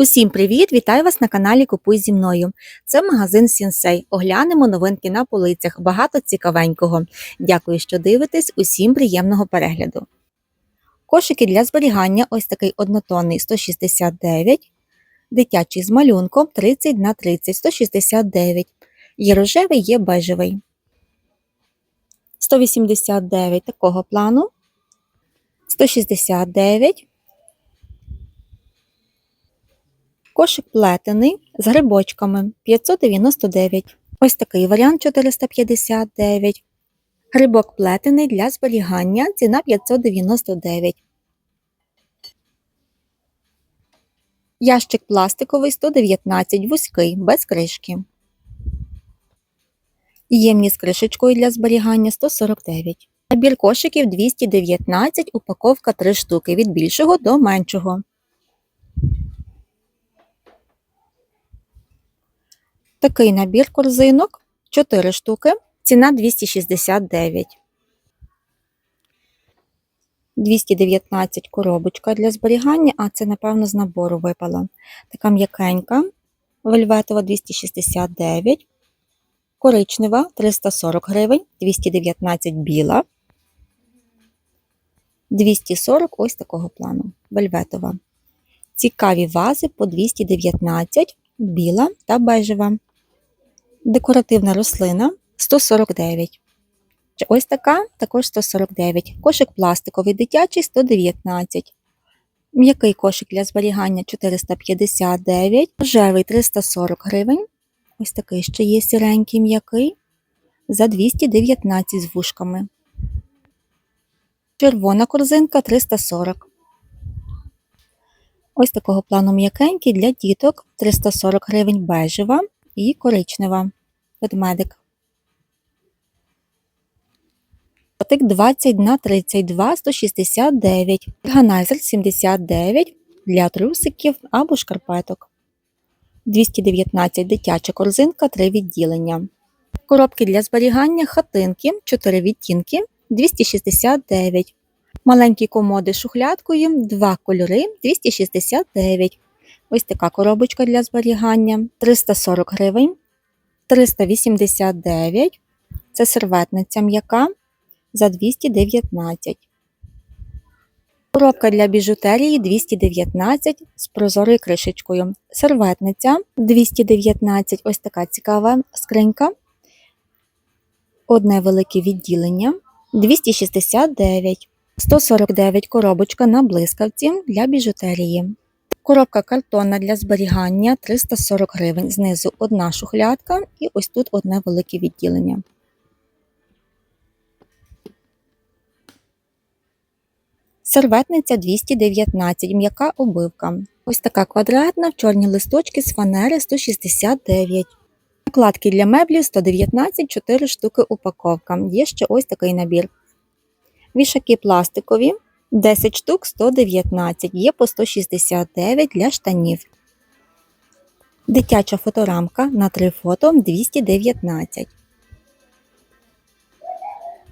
Усім привіт! Вітаю вас на каналі Купуй зі мною. Це магазин Сінсей. Оглянемо новинки на полицях. Багато цікавенького. Дякую, що дивитесь. Усім приємного перегляду. Кошики для зберігання ось такий однотонний 169, дитячий з малюнком 30 на 30 169. Є рожевий, є бежевий. 189 такого плану. 169. Кошик плетений з грибочками 599. Ось такий варіант 459. Грибок плетений для зберігання. Ціна 599. Ящик пластиковий 119, вузький, без кришки. Ємність з кришечкою для зберігання 149. Набір кошиків 219, упаковка 3 штуки від більшого до меншого. Такий набір корзинок 4 штуки. Ціна 269. 219 коробочка для зберігання, а це, напевно, з набору випала. Така м'якенька, вельветова 269, коричнева 340 гривень, 219 біла, 240 ось такого плану, вельветова. Цікаві вази по 219, біла та бежева. Декоративна рослина 149. Ось така також 149. Кошик пластиковий дитячий 119. М'який кошик для зберігання 459, рожевий 340 гривень. Ось такий ще є сіренький м'який за 219 з вушками. Червона корзинка 340. Ось такого плану м'якенький для діток 340 гривень бежева і коричнева ведмедик. Котик 20 на 32 169, органайзер 79 для трусиків або шкарпеток. 219 дитяча корзинка 3 відділення. Коробки для зберігання хатинки 4 відтінки 269. Маленькі комоди з шухлядкою 2 кольори 269. Ось така коробочка для зберігання 340 гривень. 389. Це серветниця м'яка за 219. Коробка для біжутерії 219 з прозорою кришечкою. Серветниця 219. Ось така цікава скринька. Одне велике відділення 269. 149 коробочка на блискавці для біжутерії. Коробка картонна для зберігання 340 гривень. Знизу одна шухлядка і ось тут одне велике відділення. Серветниця 219, м'яка обивка. Ось така квадратна в чорні листочки з фанери 169. Накладки для меблів 119, 4 штуки упаковка. Є ще ось такий набір. Вішаки пластикові 10 штук 119, є по 169 для штанів. Дитяча фоторамка на 3 фото 219.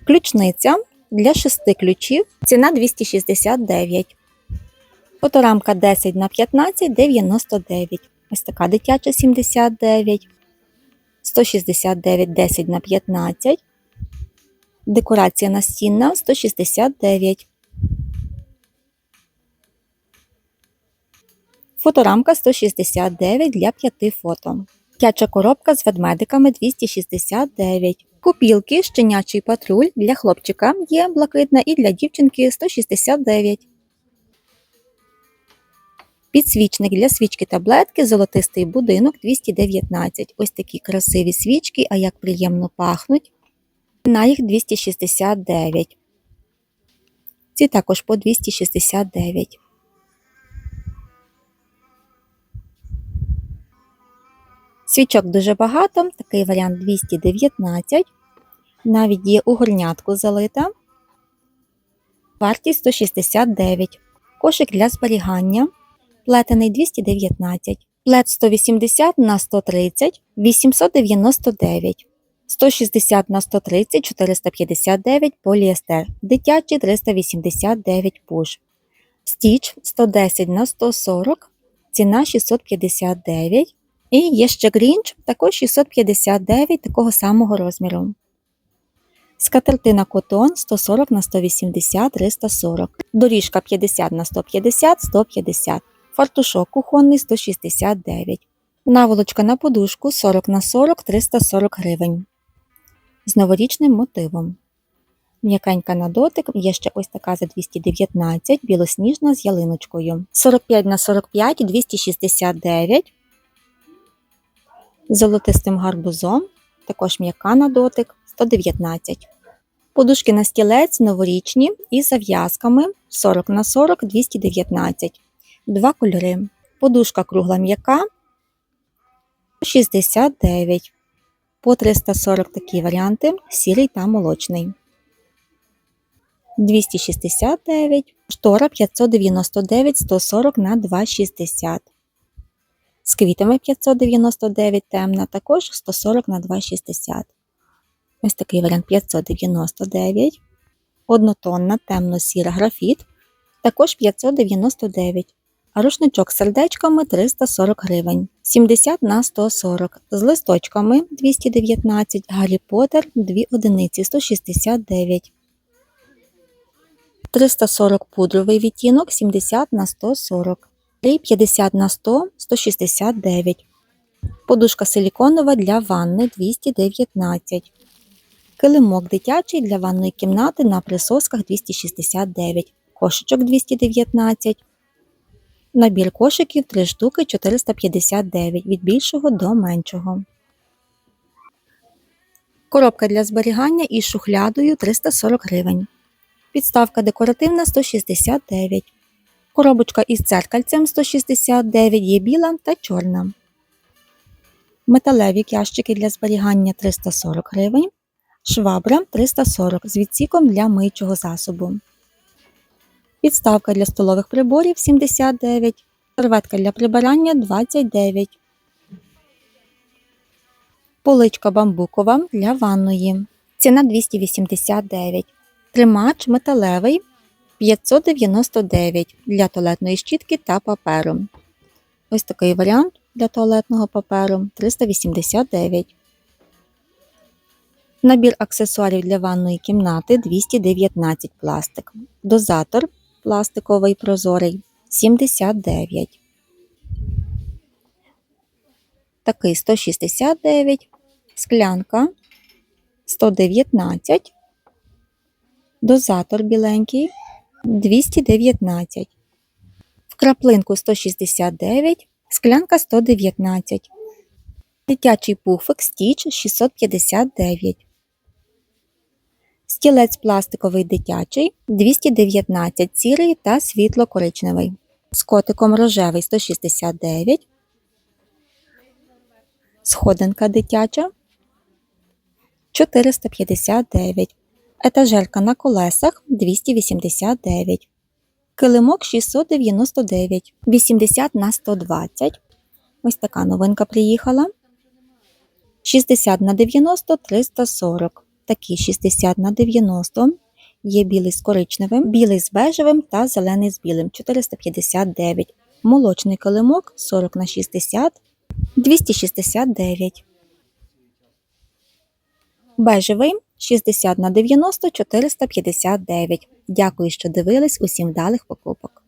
Ключниця для 6 ключів. Ціна 269. Фоторамка 10 на 15 99. Ось така дитяча 79. 169 10 на 15. Декорація настінна 169. Фоторамка 169 для 5 фото. Дитяча коробка з ведмедиками 269. Купілки щенячий патруль для хлопчика є блакитна і для дівчинки 169. Підсвічник для свічки таблетки, золотистий будинок 219. Ось такі красиві свічки, а як приємно пахнуть. На їх 269. Ці також по 269. Свічок дуже багато, такий варіант 219. Навіть є у горнятку залита. Вартість 169. Кошик для зберігання. Плетений 219. Плет 180 на 130 899. 160 на 130 459 поліестер. Дитячий 389 пуш. Стіч 110 на 140 ціна 659. І є ще грінч, також 659 такого самого розміру. Скатертина котон 140 на 180 340. Доріжка 50 на 150 150. Фартушок кухонний 169. Наволочка на подушку 40 на 40 340 гривень. З новорічним мотивом. М'якенька на дотик, є ще ось така за 219, білосніжна з ялиночкою. 45 на 45 269. Золотистим гарбузом, також м'яка на дотик 119. Подушки на стілець новорічні із зав'язками 40 на 40 219. Два кольори. Подушка кругла м'яка 69. По 340 такі варіанти сірий та молочний. 269, штора 599 140 на 260. З квітами 599 темна, також 140 на 260. Ось такий варіант 599. Однотонна темно-сіра графіт, також 599. А рушничок з сердечками 340 гривень. 70 на 140. З листочками 219. Гаррі Поттер 2 одиниці 169. 340 пудровий відтінок 70 на 140. І 50 на 100 169. Подушка силіконова для ванни 219. Килимок дитячий для ванної кімнати на присосках 269. Кошечок 219. Набір кошиків 3 штуки 459 від більшого до меншого. Коробка для зберігання із шухлядою 340 гривень. Підставка декоративна 169. Коробочка із дзеркальцем 169 є біла та чорна. Металеві ящики для зберігання 340 гривень. Швабра 340 з відсіком для миючого засобу. Підставка для столових приборів 79. Серветка для прибирання 29. Поличка бамбукова для ванної. Ціна 289. Тримач металевий 599 для туалетної щітки та паперу. Ось такий варіант для туалетного паперу 389. Набір аксесуарів для ванної кімнати 219 пластик. Дозатор пластиковий прозорий 79. Такий 169. Склянка 119. Дозатор біленький 219. В краплинку 169, склянка 119. Дитячий пуфик стіч 659. Стілець пластиковий дитячий 219 сірий та світло-коричневий. З котиком рожевий 169. Сходинка дитяча 459. Етажерка на колесах 289. Килимок 699. 80 на 120. Ось така новинка приїхала. 60 на 90 340. Такі 60 на 90. Є білий з коричневим, білий з бежевим та зелений з білим 459. Молочний килимок 40 на 60 269. Бежевий 60 на 90 459. Дякую, що дивились. Усім вдалих покупок.